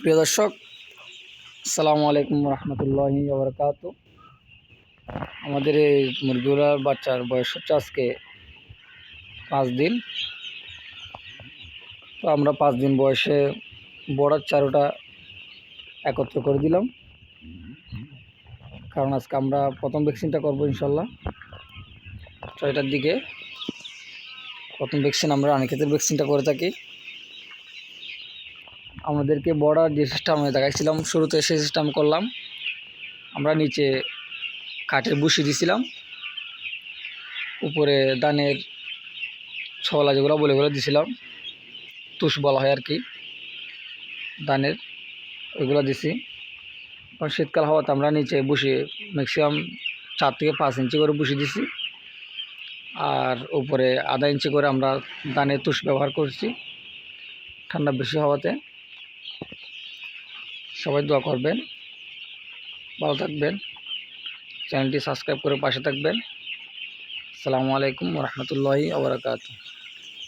প্রিয় দর্শক, আসসালামু আলাইকুম রহমতুল্লাহি ওবরকাত আমাদের এই মুরগিগুলার বাচ্চার বয়স হচ্ছে আজকে পাঁচ দিন। তো আমরা পাঁচ দিন বয়সে বড়ার চারোটা একত্র করে দিলাম। কারণ আজকে আমরা প্রথম ভ্যাকসিনটা করব ইনশাল্লাহ ছয়টার দিকে প্রথম ভ্যাকসিন আমরা রানীক্ষেতের ভ্যাকসিনটা করে থাকি। আমাদেরকে বর্ডার যে সিস্টেম দেখাইছিলাম, শুরুতে সেই সিস্টেম করলাম। আমরা নিচে কাঠের বুসি দিছিলাম। উপরে দানের ছলা যেগুলো বলে বলে দিছিলাম। তুষ বলা হয় আর কি দানের ওইগুলো দিছি। কারণ শীতকাল হওয়াতে আমরা নিচে বসে ম্যাক্সিমাম চার থেকে পাঁচ ইঞ্চি করে বসে দিছি। আর উপরে আধা ইঞ্চি করে আমরা দানের তুষ ব্যবহার করছি। ঠান্ডা বেশি হওয়াতে। সবাই দোয়া করবেন। ভালো থাকবেন। চ্যানেলটি সাবস্ক্রাইব করে পাশে থাকবেন। আসসালামু আলাইকুম রহমতুল্লাহি আবরাকাতু